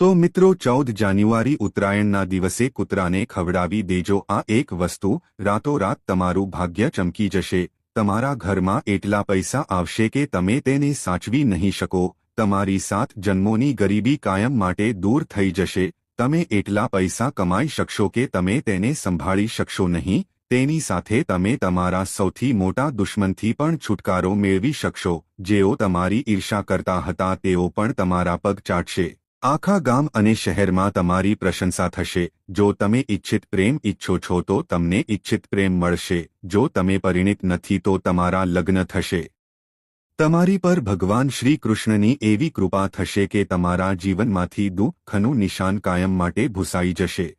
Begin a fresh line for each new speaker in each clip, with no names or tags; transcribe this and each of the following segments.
તો મિત્રો ચૌદ જાન્યુઆરી ઉત્તરાયણના દિવસે કૂતરાને ખવડાવી દેજો. આ એક વસ્તુ, રાતોરાત તમારું ભાગ્ય ચમકી જશે. તમારા ઘરમાં એટલા પૈસા આવશે કે તમે તેને સાચવી નહીં શકો. તમારી સાત જન્મોની ગરીબી કાયમ માટે દૂર થઈ જશે. તમે એટલા પૈસા કમાઈ શકશો કે તમે તેને સંભાળી શકશો નહીં. તેની સાથે તમે તમારા સૌથી મોટા દુશ્મનથી પણ છુટકારો મેળવી શકશો. જેઓ તમારી ઈર્ષા કરતા હતા તેઓ પણ તમારા પગ ચાટશે. આખા ગામ અને શહેરમાં તમારી પ્રશંસા થશે. જો તમે ઇચ્છિત પ્રેમ ઈચ્છો છો તો તમને ઇચ્છિત પ્રેમ મળશે. જો તમે પરિણિત નથી તો તમારા લગ્ન થશે. તમારી પર ભગવાન શ્રી કૃષ્ણની એવી કૃપા થશે કે તમારા જીવનમાંથી દુઃખનું નિશાન કાયમ માટે ભૂસાઈ જશે.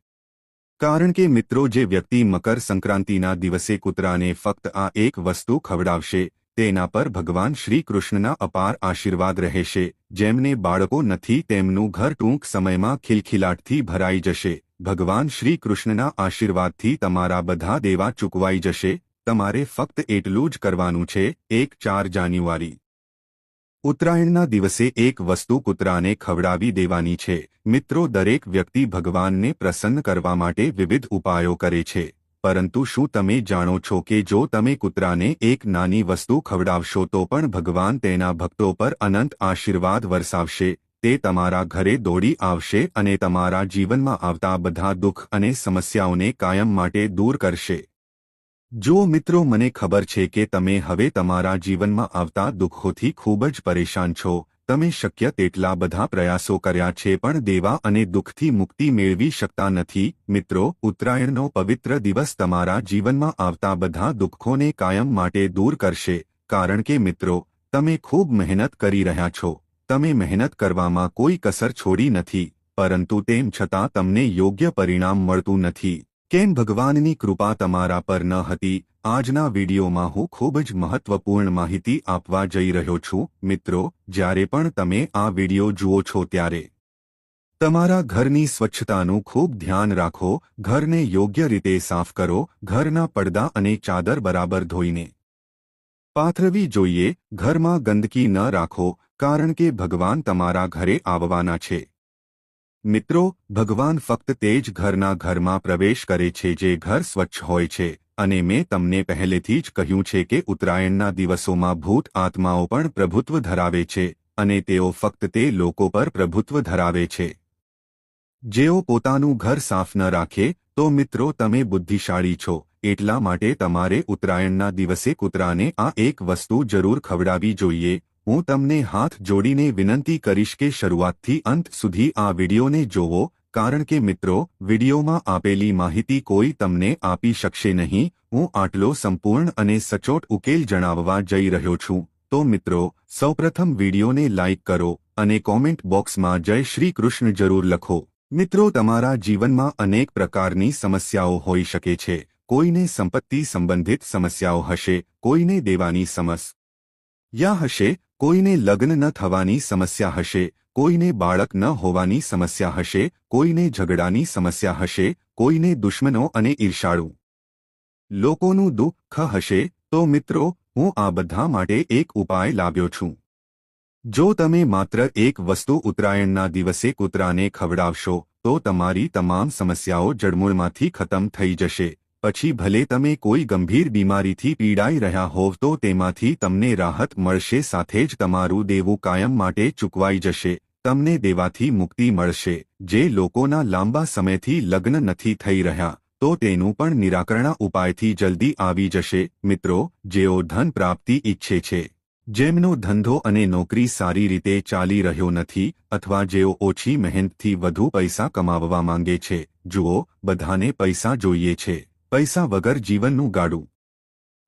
કારણ કે મિત્રો, જે વ્યક્તિ મકર સંક્રાંતિના દિવસે કૂતરાને ફક્ત આ એક વસ્તુ ખવડાવશે તેના પર ભગવાન શ્રી કૃષ્ણના અપાર આશીર્વાદ રહેશે. જેમને બાળકો નથી, તેમનું ઘર ટૂંક સમયમાં ખિલખિલાટથી ભરાઈ જશે. ભગવાન શ્રી કૃષ્ણના આશીર્વાદથી તમારા બધા દેવા ચૂકવાઈ જશે. તમારે ફક્ત એટલું જ કરવાનું છે. એક ચાર જાન્યુઆરી. ઉત્તરાયણના દિવસે એક વસ્તુ કૂતરાને ખવડાવી દેવાની છે. મિત્રો, દરેક વ્યક્તિ ભગવાનને પ્રસન્ન કરવા માટે વિવિધ ઉપાયો કરે છે. પરંતુ શું તમે જાણો છો કે જો તમે કૂતરાને એક નાની વસ્તુ ખવડાવશો તો પણ ભગવાન તેના ભક્તો પર અનંત આશીર્વાદ વરસાવશે, તે તમારા ઘરે દોડી આવશે અને તમારા જીવનમાં આવતા બધા દુઃખ અને સમસ્યાઓને કાયમ માટે દૂર કરશે. જો મિત્રો, મને ખબર છે કે તમે હવે તમારા જીવનમાં આવતા દુઃખોથી ખૂબ જ પરેશાન છો તમે શક્ય તેટલા બધા પ્રયાસો કર્યા છે પણ દેવા અને દુઃખથી મુક્તિ મેળવી શકતા નથી. મિત્રો, ઉત્તરાયણનો પવિત્ર દિવસ તમારા જીવનમાં આવતા બધા દુઃખોને કાયમ માટે દૂર કરશે. કારણ કે મિત્રો, તમે ખૂબ મહેનત કરી રહ્યા છો. તમે મહેનત કરવામાં કોઈ કસર છોડી નથી. પરંતુ તેમ છતાં તમને યોગ્ય પરિણામ મળતું નથી. કેમ ભગવાનની કૃપા તમારા પર ન હતી? આજના વિડીયોમાં હું ખૂબ જ મહત્વપૂર્ણ માહિતી આપવા જઈ રહ્યો છું. મિત્રો, જ્યારે પણ તમે આ વીડિયો જુઓ છો ત્યારે તમારા ઘરની સ્વચ્છતાનું ખૂબ ધ્યાન રાખો, ઘરને યોગ્ય રીતે સાફ કરો, ઘરના પડદા અને ચાદર બરાબર ધોઈને પાથરવી જોઈએ, ઘરમાં ગંદકી ન રાખો, કારણ કે ભગવાન તમારા ઘરે આવવાના છે. મિત્રો, ભગવાન ફક્ત તે જ ઘરના ઘરમાં પ્રવેશ કરે છે જે ઘર સ્વચ્છ હોય છે. અને મેં તમને પહેલેથી જ કહ્યું છે કે ઉત્તરાયણના દિવસોમાં ભૂત આત્માઓ પણ પ્રભુત્વ ધરાવે છે, અને તેઓ ફક્ત તે લોકો પર પ્રભુત્વ ધરાવે છે. જેઓ પોતાનું ઘર સાફ ન રાખે, તો મિત્રો તમે બુદ્ધિશાળી છો, એટલા માટે તમારે ઉત્તરાયણના દિવસે કૂતરાને આ એક વસ્તુ જરૂર ખવડાવી જોઈએ. હું તમને હાથ જોડીને વિનંતી કરીશ કે શરૂઆતથી અંત સુધી આ વિડીયોને જોવો કારણ કે મિત્રો, વિડીયોમાં આપેલી માહિતી કોઈ તમને આપી શકશે નહીં. હું આટલો સંપૂર્ણ અને સચોટ ઉકેલ જણાવવા જઈ રહ્યો છું. તો મિત્રો, સૌપ્રથમ વિડીયોને લાઇક કરો અને કોમેન્ટ બોક્સમાં જય શ્રી કૃષ્ણ જરૂર લખો. મિત્રો, તમારા જીવનમાં અનેક પ્રકારની સમસ્યાઓ હોઈ શકે છે. કોઈને સંપત્તિ સંબંધિત સમસ્યાઓ હશે, કોઈને દેવાની સમસ્યા હશે કોઈને લગ્ન ન થવાની સમસ્યા હશે, કોઈને બાળક ન હોવાની સમસ્યા હશે, કોઈને ઝઘડાની સમસ્યા હશે, કોઈને દુશ્મનો અને ઈર્ષાળુ. લોકોનું દુઃખ હશે, તો મિત્રો, હું આ બધા માટે એક ઉપાય લાવ્યો છું. જો તમે માત્ર એક વસ્તુ ઉત્તરાયણના દિવસે કૂતરાને ખવડાવશો, તો તમારી તમામ સમસ્યાઓ જડમૂળમાંથી ખતમ થઈ જશે. પછી ભલે તમે કોઈ ગંભીર બીમારીથી પીડાઈ રહ્યા હોવ તો તેમાંથી તમને રાહત મળશે સાથે જ તમારું દેવું કાયમ માટે ચૂકવાઈ જશે. તમને દેવાથી મુક્તિ મળશે. જે લોકોના લાંબા સમયથી લગ્ન નથી થઈ રહ્યા, તો તેનું પણ નિરાકરણ ઉપાયથી જલ્દી આવી જશે. મિત્રો, જેઓ ધન પ્રાપ્તિ ઈચ્છે છે, જેમનો ધંધો અને નોકરી સારી રીતે ચાલી રહ્યો નથી અથવા જેઓ ઓછી મહેનતથી વધુ પૈસા કમાવવા માંગે છે, જુઓ, બધાને પૈસા જોઈએ છે. પૈસા વગર જીવનનું ગાડું.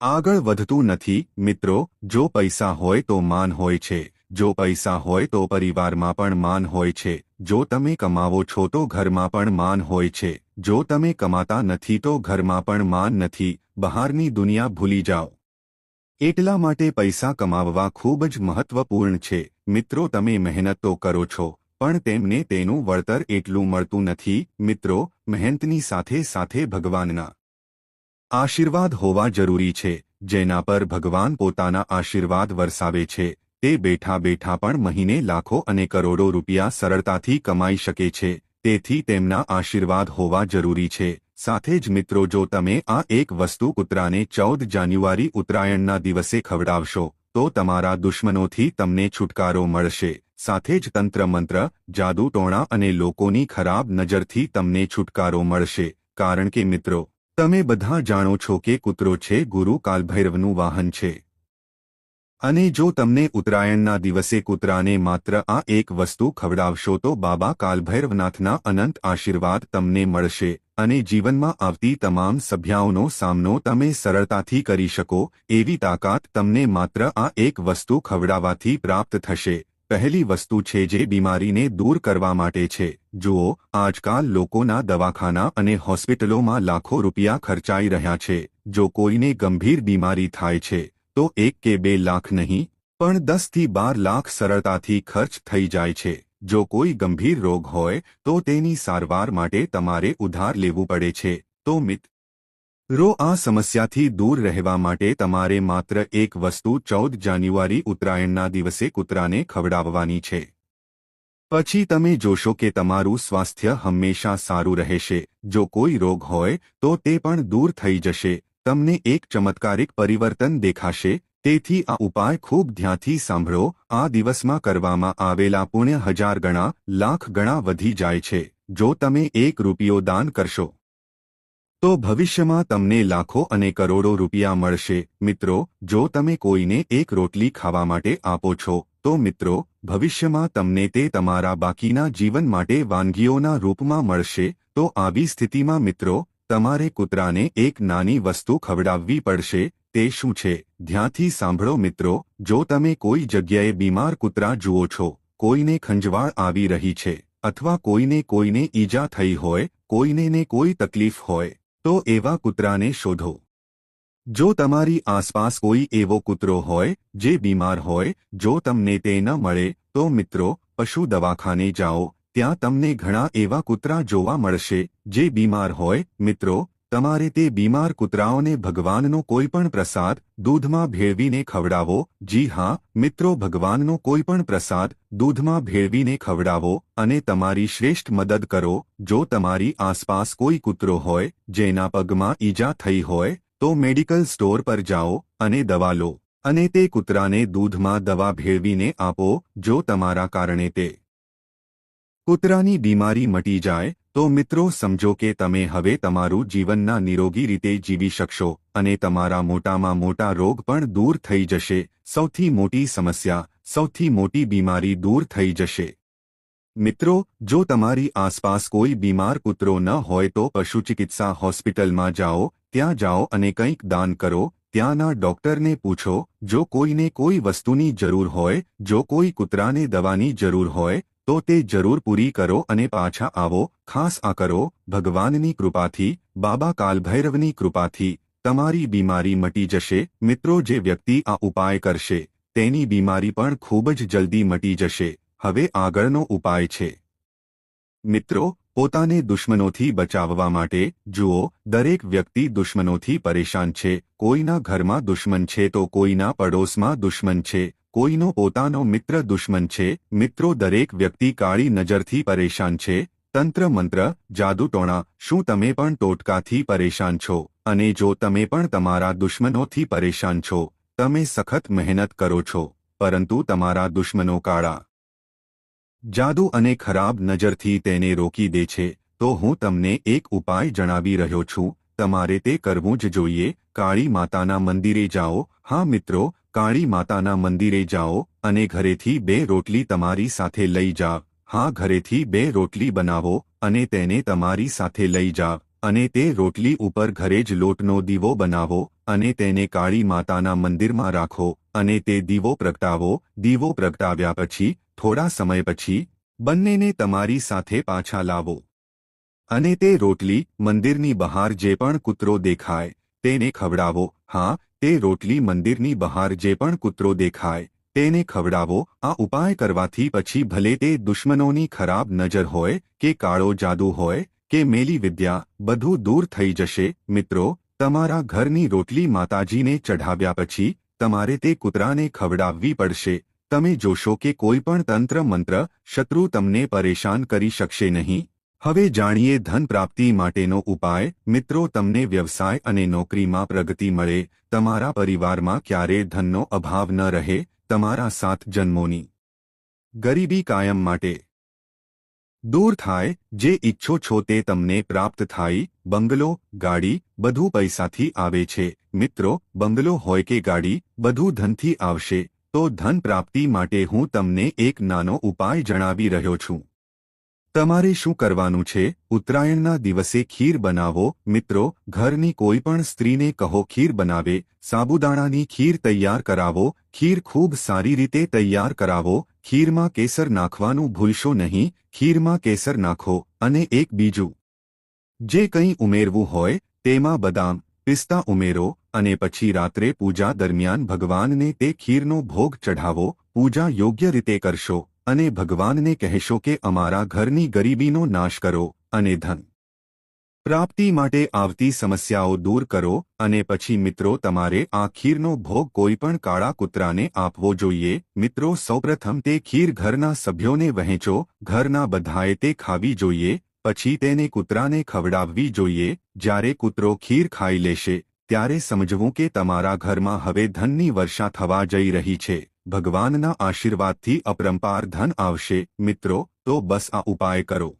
આગળ વધતું નથી, મિત્રો, જો પૈસા હોય તો માન હોય છે, જો પૈસા હોય તો પરિવારમાં પણ માન હોય છે, જો તમે કમાવો છો તો ઘરમાં પણ માન હોય છે, જો તમે કમાતા નથી તો ઘરમાં પણ માન નથી, બહારની દુનિયા ભૂલી જાઓ. એટલા માટે પૈસા કમાવવા ખૂબ જ મહત્વપૂર્ણ છે, મિત્રો, તમે મહેનત તો કરો છો, પણ તેમને તેનું વળતર એટલું મળતું નથી, મિત્રો, મહેનતની સાથે સાથે ભગવાનના આશીર્વાદ હોવા જરૂરી છે, જેના પર ભગવાન પોતાના આશીર્વાદ વરસાવે છે, તે બેઠા બેઠા પણ મહિને લાખો અને કરોડો રૂપિયા સરળતાથી કમાઈ શકે છે, તેથી તેમના આશીર્વાદ હોવા જરૂરી છે. સાથે જ મિત્રો, જો તમે આ એક વસ્તુ કૂતરાને ચૌદ જાન્યુઆરી ઉત્તરાયણના દિવસે ખવડાવશો, તો તમારા દુશ્મનોથી તમને છુટકારો મળશે. સાથે જ તંત્ર મંત્ર જાદુ ટોણા અને લોકોની ખરાબ નજરથી તમને છુટકારો મળશે. કારણ કે મિત્રો તમે બધા જાણો છો કે કૂતરો છે, ગુરુ કાલભૈરવનું વાહન છે. અને જો તમને ઉત્તરાયણના દિવસે કૂતરાને માત્ર આ એક વસ્તુ ખવડાવશો તો બાબા કાલભૈરવનાથના અનંત આશીર્વાદ તમને મળશે અને જીવનમાં આવતી તમામ સભ્યાઓનો સામનો તમે સરળતાથી કરી શકો, એવી તાકાત તમને માત્ર આ એક વસ્તુ ખવડાવવાથી પ્રાપ્ત થશે. પહેલી વસ્તુ છે જે બીમારીને દૂર કરવા માટે છે. જુઓ, આજકાલ લોકોના દવાખાના અને હોસ્પિટલોમાં લાખો રૂપિયા ખર્ચાઈ રહ્યા છે. જો કોઈને ગંભીર બીમારી થાય છે, તો એક કે બે લાખ નહીં, પણ દસથી બાર લાખ સરળતાથી ખર્ચ થઈ જાય છે. જો કોઈ ગંભીર રોગ હોય, તો તેની સારવાર માટે તમારે ઉધાર લેવું પડે છે. તો મિત્રો આ સમસ્યાથી દૂર રહેવા માટે તમારે માત્ર એક વસ્તુ ચૌદ જાન્યુઆરી ઉત્તરાયણના દિવસે કૂતરાને ખવડાવવાની છે. પછી તમે જોશો કે તમારું સ્વાસ્થ્ય હંમેશા સારું રહેશે. જો કોઈ રોગ હોય, તો તે પણ દૂર થઈ જશે. તમને એક ચમત્કારિક પરિવર્તન દેખાશે. તેથી આ ઉપાય ખૂબ ધ્યાનથી સાંભળો. આ દિવસમાં કરવામાં આવેલા પુણ્ય હજાર ગણા, લાખ ગણા વધી જાય છે. જો તમે એક રૂપિયો દાન કરશો તો ભવિષ્યમાં તમને લાખો અને કરોડો રૂપિયા મળશે. મિત્રો, જો તમે કોઈને એક રોટલી ખાવા માટે આપો છો, તો મિત્રો, ભવિષ્યમાં તમને તે તમારા બાકીના જીવન માટે વાનગીઓના રૂપમાં મળશે. તો આવી સ્થિતિમાં મિત્રો, તમારે કૂતરાને એક નાની વસ્તુ ખવડાવવી પડશે, તે શું છે? ધ્યાનથી સાંભળો મિત્રો, જો તમે કોઈ જગ્યાએ બીમાર કૂતરા જુઓ છો, કોઈને ખંજવાળ આવી રહી છે, અથવા કોઈને કોઈને ઈજા થઈ હોય, કોઈને ને કોઈ તકલીફ હોય તો એવા કૂતરાને શોધો. જો તમારી આસપાસ કોઈ એવો કૂતરો હોય, જે બીમાર હોય, જો તમને તે ન મળે, તો મિત્રો, પશુ દવાખાને જાઓ, ત્યાં તમને ઘણા એવા કૂતરા જોવા મળશે, જે બીમાર હોય, મિત્રો તમારે તે બીમાર કૂતરાઓને ભગવાનનો કોઈપણ પ્રસાદ દૂધમાં ભેળવીને ખવડાવો. જી હા, મિત્રો, ભગવાનનો કોઈપણ પ્રસાદ દૂધમાં ભેળવીને ખવડાવો અને તમારી શ્રેષ્ઠ મદદ કરો. જો તમારી આસપાસ કોઈ કૂતરો હોય, જેના પગમાં ઈજા થઈ હોય, તો મેડિકલ સ્ટોર પર જાઓ અને દવા લો અને તે કૂતરાને દૂધમાં દવા ભેળવીને આપો, જો તમારા કારણે તે કૂતરાની બીમારી મટી જાય તો મિત્રો સમજો કે તમે હવે તમારું જીવનના નિરોગી રીતે જીવી શકશો અને તમારા મોટામાં મોટા રોગ પણ દૂર થઈ જશે. સૌથી મોટી સમસ્યા, સૌથી મોટી બીમારી દૂર થઈ જશે. મિત્રો, જો તમારી આસપાસ કોઈ બીમાર કૂતરો ન હોય તો પશુ ચિકિત્સા હોસ્પિટલમાં જાઓ, ત્યાં જાઓ અને કંઈક દાન કરો. ત્યાંના ડોક્ટરને પૂછો, જો કોઈને કોઈ વસ્તુની જરૂર હોય, જો કોઈ કૂતરાને દવાની જરૂર હોય તો તે જરૂર પૂરી કરો અને પાછા આવો, ખાસ આ કરો, ભગવાનની કૃપાથી, બાબા કાલભૈરવની કૃપાથી, તમારી બીમારી મટી જશે, મિત્રો જે વ્યક્તિ આ ઉપાય કરશે, તેની બીમારી પણ ખૂબ જ જલ્દી મટી જશે, હવે આગળનો ઉપાય છે. મિત્રો, પોતાને દુશ્મનોથી બચાવવા માટે, જુઓ, દરેક વ્યક્તિ દુશ્મનોથી પરેશાન છે, કોઈના ઘરમાં દુશ્મન છે તો કોઈના પડોશમાં દુશ્મન છે કોઈનો પોતાનો મિત્ર દુશ્મન છે, મિત્રો દરેક વ્યક્તિ કાળી નજરથી પરેશાન છે, તંત્ર મંત્ર જાદુટોણા શું તમે પણ ટોટકાથી પરેશાન છો? અને જો તમે પણ તમારા દુશ્મનોથી પરેશાન છો, તમે સખત મહેનત કરો છો, પરંતુ તમારા દુશ્મનો કાળા જાદુ અને ખરાબ નજરથી તેને રોકી દે છે, તો હું તમને એક ઉપાય જણાવી રહ્યો છું, તમારે તે કરવું જ જોઈએ, કાળી માતાના મંદિરે જાઓ, હા મિત્રો કાળી માતાના મંદિરે જાઓ અને ઘરેથી બે રોટલી તમારી સાથે લઈ જાવ હા, ઘરેથી બે રોટલી બનાવો અને તેને તમારી સાથે લઈ જાવ અને તે રોટલી ઉપર ઘરે જ લોટનો દીવો બનાવો અને તેને કાળી માતાના મંદિરમાં રાખો અને તે દીવો પ્રગટાવો. દીવો પ્રગટાવ્યા પછી, થોડા સમય પછી, બંનેને તમારી સાથે પાછા લાવો અને તે રોટલી મંદિરની બહાર જે પણ કૂતરો દેખાય, તેને ખવડાવો. હા તે રોટલી મંદિરની બહાર જે પણ કૂતરો દેખાય, તેને ખવડાવો. આ ઉપાય કરવાથી પછી ભલે તે દુશ્મનોની ખરાબ નજર હોય, કે કાળો જાદુ હોય, કે મેલી વિદ્યા, બધું દૂર થઈ જશે. મિત્રો, તમારા ઘરની રોટલી માતાજીને ચઢાવ્યા પછી, તમારે તે કૂતરાને ખવડાવવી પડશે. તમે જોશો કે કોઈ પણ તંત્ર મંત્ર શત્રુ તમને પરેશાન કરી શકશે નહીં. હવે જાણીએ ધન પ્રાપ્તિ માટેનો ઉપાય. મિત્રો, તમને વ્યવસાય અને નોકરીમાં પ્રગતિ મળે, તમારા પરિવારમાં ક્યારે ધનનો અભાવ ન રહે, તમારા સાત જન્મોની ગરીબી કાયમ માટે દૂર થાય, જે ઈચ્છો છો તે તમને પ્રાપ્ત થાય. બંગલો, ગાડી, બધું પૈસાથી આવે છે. મિત્રો, બંગલો હોય કે ગાડી, બધું ધનથી આવશે. તો ધન પ્રાપ્તિ માટે હું તમને એક નાનો ઉપાય જણાવી રહ્યો છું. તમારે શું કરવાનું છે? ઉત્તરાયણના દિવસે ખીર બનાવો. મિત્રો, ઘરની કોઈ પણ સ્ત્રીને કહો, ખીર બનાવે. સાબુદાણાની ખીર તૈયાર કરાવો. ખીર ખૂબ સારી રીતે તૈયાર કરાવો. ખીરમાં કેસર નાખવાનું ભૂલશો નહીં. ખીરમાં કેસર નાખો અને એક બીજું જે કંઈ ઉમેરવું હોય, તેમાં બદામ, પિસ્તા ઉમેરો અને પછી રાત્રે પૂજા દરમિયાન ભગવાનને તે ખીરનો ભોગ ચઢાવો. પૂજા યોગ્ય રીતે કરશો. અને ભગવાનને કહેશો કે અમારા ઘરની ગરીબીનો નાશ કરો અને ધન પ્રાપ્તિ માટે આવતી સમસ્યાઓ દૂર કરો અને પછી મિત્રો તમારે આ ખીરનો ભોગ કોઈપણ કાળા કૂતરાને આપવો જોઈએ. મિત્રો, સૌપ્રથમ તે ખીર ઘરના સભ્યોને વહેંચો, ઘરના બધાએ તે ખાવી જોઈએ, પછી તેને કૂતરાને ખવડાવવી જોઈએ. જ્યારે કૂતરો ખીર ખાઈ લેશે, ત્યારે સમજવું કે તમારા ઘરમાં હવે ધનની વર્ષા થવા જઈ રહી છે. ભગવાનના આશીર્વાદથી અપરંપાર ધન આવશે. મિત્રો, તો બસ આ ઉપાય કરો.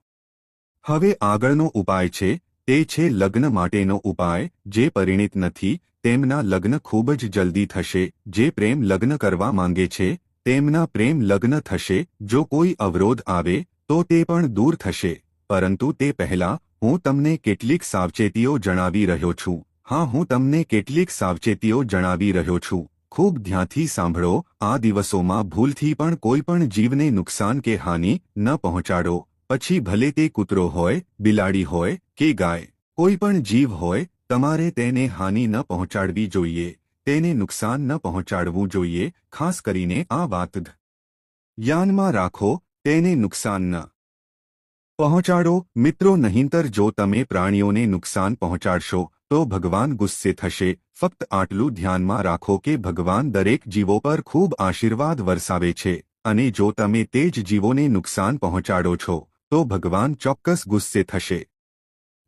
હવે આગળનો ઉપાય છે, તે છે લગ્ન માટેનો ઉપાય. જે પરિણિત નથી, તેમના લગ્ન ખૂબ જ જલ્દી થશે. જે પ્રેમ લગ્ન કરવા માંગે છે, તેમના પ્રેમ લગ્ન થશે. જો કોઈ અવરોધ આવે, તો તે પણ દૂર થશે. પરંતુ તે પહેલા, હું તમને કેટલીક સાવચેતીઓ જણાવી રહ્યો છું. હા, હું તમને કેટલીક સાવચેતીઓ જણાવી રહ્યો છું. ખૂબ ધ્યાનથી સાંભળો, આ દિવસોમાં ભૂલથી પણ કોઈ પણ જીવને નુકસાન કે હાનિ ન પહોંચાડો. પછી ભલે તે કૂતરો હોય, બિલાડી હોય કે ગાય, કોઈ પણ જીવ હોય, તમારે તેને હાનિ ન પહોંચાડવી જોઈએ. તેને નુકસાન ન પહોંચાડવું જોઈએ, ખાસ કરીને આ વાત યાનમાં રાખો, તેને નુકસાન ન પહોંચાડો. મિત્રો નહીંતર જો તમે પ્રાણીઓને નુકસાન પહોંચાડશો તો ભગવાન ગુસ્સે થશે. ફક્ત આટલું ધ્યાનમાં રાખો કે ભગવાન દરેક જીવો પર ખૂબ આશીર્વાદ વરસાવે છે. અને જો તમે તે જ જીવોને નુકસાન પહોંચાડો છો, તો ભગવાન ચોક્કસ ગુસ્સે થશે.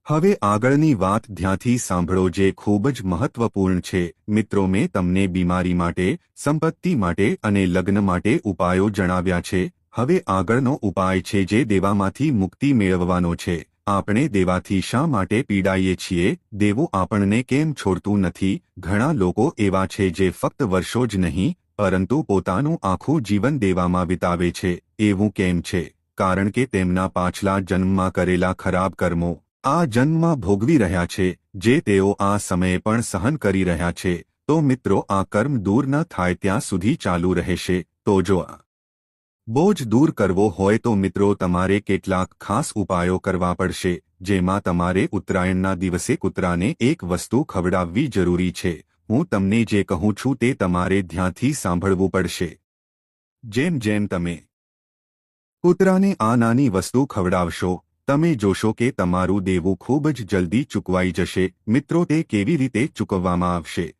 હવે આગળની વાત ધ્યાંથી સાંભળો જે ખૂબ જ મહત્વપૂર્ણ છે. મિત્રો, મેં તમને બીમારી માટે, સંપત્તિ માટે અને લગ્ન માટે ઉપાયો જણાવ્યા છે. હવે આગળનો ઉપાય છે જે દેવામાંથી મુક્તિ મેળવવાનો છે. આપણે દેવાથી શા માટે પીડાઈએ છીએ? દેવું આપણને કેમ છોડતું નથી? ઘણા લોકો એવા છે જે ફક્ત વર્ષો જ નહીં, પરંતુ પોતાનું આખું જીવન દેવામાં વિતાવે છે. એવું કેમ છે? કારણ કે તેમના પાછલા જન્મમાં કરેલા ખરાબ કર્મો આ જન્મમાં ભોગવી રહ્યા છે, જે તેઓ આ સમયે પણ સહન કરી રહ્યા છે. તો મિત્રો, આ કર્મ દૂર ન થાય ત્યાં સુધી ચાલુ રહેશે. તો જો બોજ દૂર કરવો હોય તો મિત્રો તમારે કેટલાક ખાસ ઉપાયો કરવા પડશે, જેમાં તમારે ઉત્તરાયણના દિવસે કૂતરાને એક વસ્તુ ખવડાવવી જરૂરી છે. હું તમને જે કહું છું તે તમારે ધ્યાનથી સાંભળવું પડશે. જેમ જેમ તમે કૂતરાને આ નાની વસ્તુ ખવડાવશો, તમે જોશો કે તમારું દેવું ખૂબ જ જલ્દી ચૂકવાઈ જશે. મિત્રો તે કેવી રીતે ચૂકવવામાં આવશે?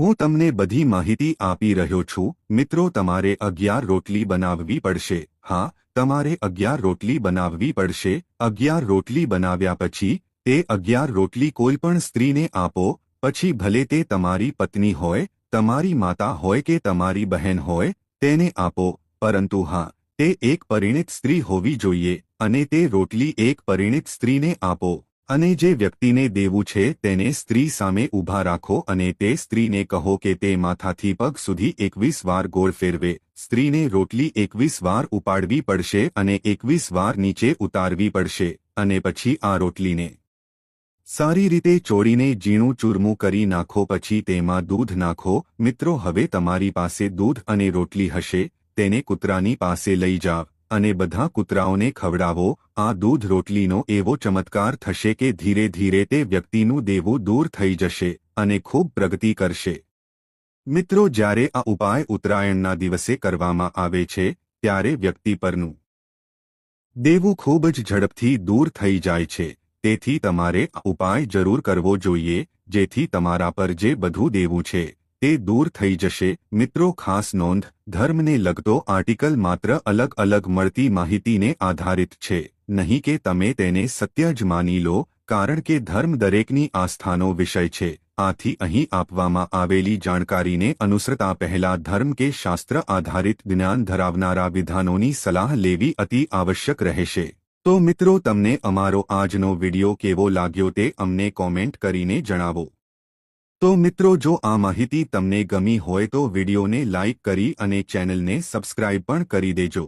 હું તમને બધી માહિતી આપી રહ્યો છું. મિત્રો, તમારે અગિયાર રોટલી બનાવવી પડશે. હા, તમારે અગિયાર રોટલી બનાવવી પડશે. અગિયાર રોટલી બનાવ્યા પછી, તે અગિયાર રોટલી કોઈ પણ સ્ત્રીને આપો. પછી ભલે તે તમારી પત્ની હોય, તમારી માતા હોય કે તમારી બહેન હોય, તેને આપો. પરંતુ હા, તે એક પરિણિત સ્ત્રી હોવી જોઈએ અને તે રોટલી એક પરિણિત સ્ત્રીને આપો. અને જે વ્યક્તિને દેવું છે તેને સ્ત્રી સામે ઊભા રાખો અને તે સ્ત્રીને કહો કે તે માથાથી પગ સુધી એકવીસ વાર ગોળ ફેરવે. સ્ત્રીને રોટલી એકવીસ વાર ઉપાડવી પડશે અને એકવીસ વાર નીચે ઉતારવી પડશે, અને પછી આ રોટલીને સારી રીતે ચોરીને ઝીણું ચૂરમું કરી નાખો, પછી તેમાં દૂધ નાખો. મિત્રો, હવે તમારી પાસે દૂધ અને રોટલી હશે, તેને કૂતરાની પાસે લઈ જાવ. અને બધા કૂતરાઓને ખવડાવો. આ દૂધ રોટલીનો એવો ચમત્કાર થશે કે ધીરે ધીરે તે વ્યક્તિનું દેવું દૂર થઈ જશે અને ખૂબ પ્રગતિ કરશે. મિત્રો, જ્યારે આ ઉપાય ઉત્તરાયણના દિવસે કરવામાં આવે છે, ત્યારે વ્યક્તિ પરનું દેવું ખૂબ જ ઝડપથી દૂર થઈ જાય છે. તેથી તમારે આ ઉપાય જરૂર કરવો જોઈએ, જેથી તમારા પર જે બધું દેવું છે તે દૂર થઈ જશે. મિત્રો, ખાસ નોંધ, ધર્મને લગતો આર્ટિકલ માત્ર અલગ અલગ મળતી માહિતીને આધારિત છે. નહીં કે તમે તેને સત્ય જ માની લો, કારણ કે ધર્મ દરેકની આસ્થાનો વિષય છે. આથી અહીં આપવામાં આવેલી જાણકારીને અનુસરતા પહેલા ધર્મ કે શાસ્ત્ર આધારિત જ્ઞાન ધરાવનારા વિધાનોની સલાહ લેવી અતિ આવશ્યક રહેશે. તો મિત્રો, તમને અમારો આજનો વિડિયો કેવો લાગ્યો તે અમને કોમેન્ટ કરીને જણાવો. તો મિત્રો જો આ માહિતી તમને ગમી હોય તો વિડીયોને લાઇક કરી અને ચેનલને સબસ્ક્રાઇબ પણ કરી દેજો.